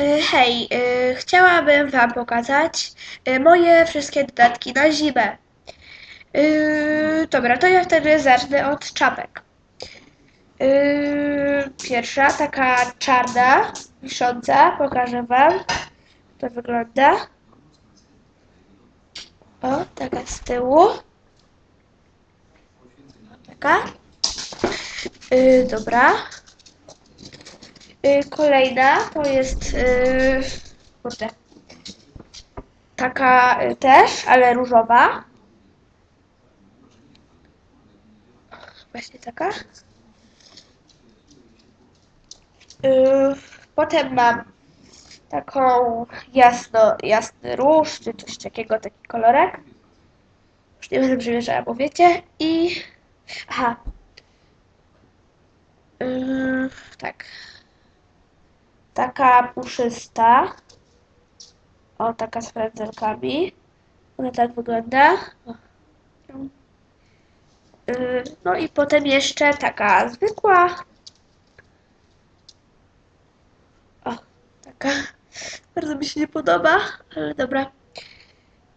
Y, Hej, y, chciałabym Wam pokazać y, moje wszystkie dodatki na zimę. Dobra, to ja wtedy zacznę od czapek. Pierwsza, taka czarna, wisząca, pokażę Wam. To wygląda. O, taka z tyłu. Taka. Dobra. Y, Kolejna to jest yy, kurde, taka y, też, ale różowa. Właśnie taka. Potem mam taką jasno, jasny róż, czy coś takiego, taki kolorek. Już nie będę przymierzała, bo wiecie. I aha. Yy, tak taka puszysta. O, taka z frędzelkami. Ona tak wygląda. Yy, No i potem jeszcze taka zwykła. O, taka. Bardzo mi się nie podoba, ale dobra.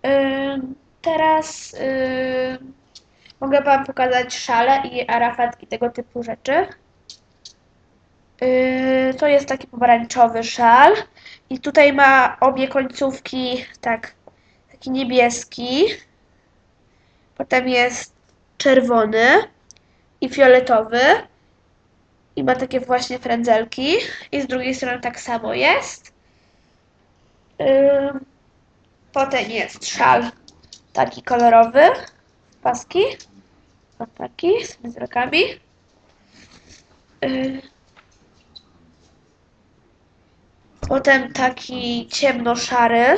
Yy, Teraz yy, mogę Wam pokazać szale i arafatki tego typu rzeczy. Yy, to jest taki pomarańczowy szal i tutaj ma obie końcówki tak, taki niebieski. Potem jest czerwony i fioletowy i ma takie właśnie frędzelki i z drugiej strony tak samo jest. Yy, potem jest szal taki kolorowy, paski, taki z frędzelkami. Yy, Potem taki ciemnoszary,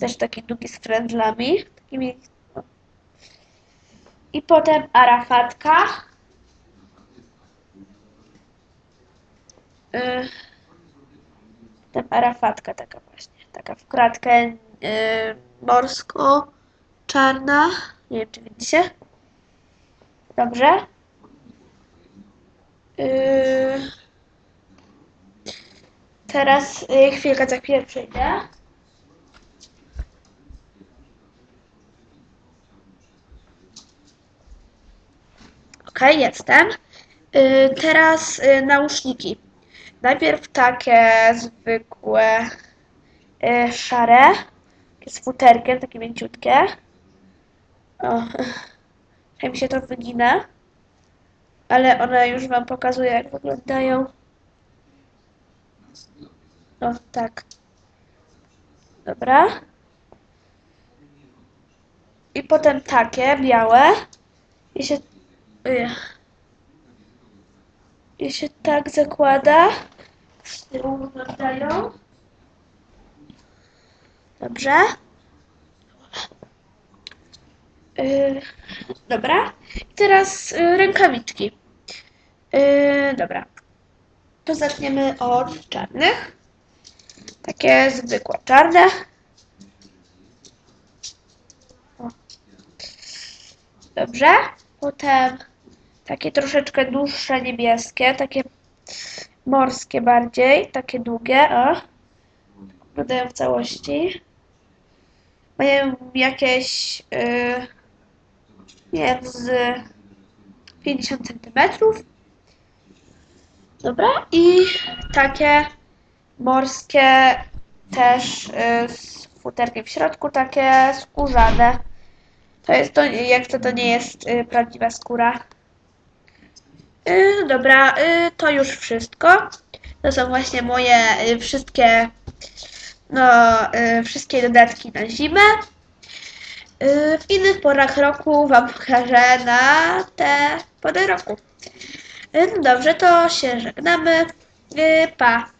też taki długi z frędzlami, takimi. I potem arafatka. Yy, arafatka taka właśnie, taka w kratkę yy, morsko-czarna. Nie wiem, czy widzicie. Dobrze. Yy, Teraz y, chwilkę, za chwilę przyjdę. Ok, jestem. Y, Teraz y, nauszniki. Najpierw takie zwykłe y, szare, z futerkiem, takie mięciutkie. O, trochę mi się to wygina, ale one już Wam pokazuję, jak wyglądają. O, tak. Dobra. I potem takie białe. I się. I się tak zakłada. Z tyłu wyglądają. Dobrze. Yy, dobra. I teraz yy, rękawiczki. Yy, dobra. To zaczniemy od czarnych. Takie zwykłe czarne. Dobrze. Potem takie troszeczkę dłuższe niebieskie, takie morskie bardziej, takie długie. O. Wyglądają w całości. Mają jakieś yy, nie z 50 centymetrów. Dobra, i takie morskie też y, z futerkiem w środku, takie skórzane. To jest to, jak to, to nie jest y, prawdziwa skóra. Y, dobra, y, to już wszystko. To są właśnie moje y, wszystkie, no, y, wszystkie dodatki na zimę. Y, w innych porach roku Wam pokażę na te pory roku. Dobrze, to się żegnamy. Y, Pa.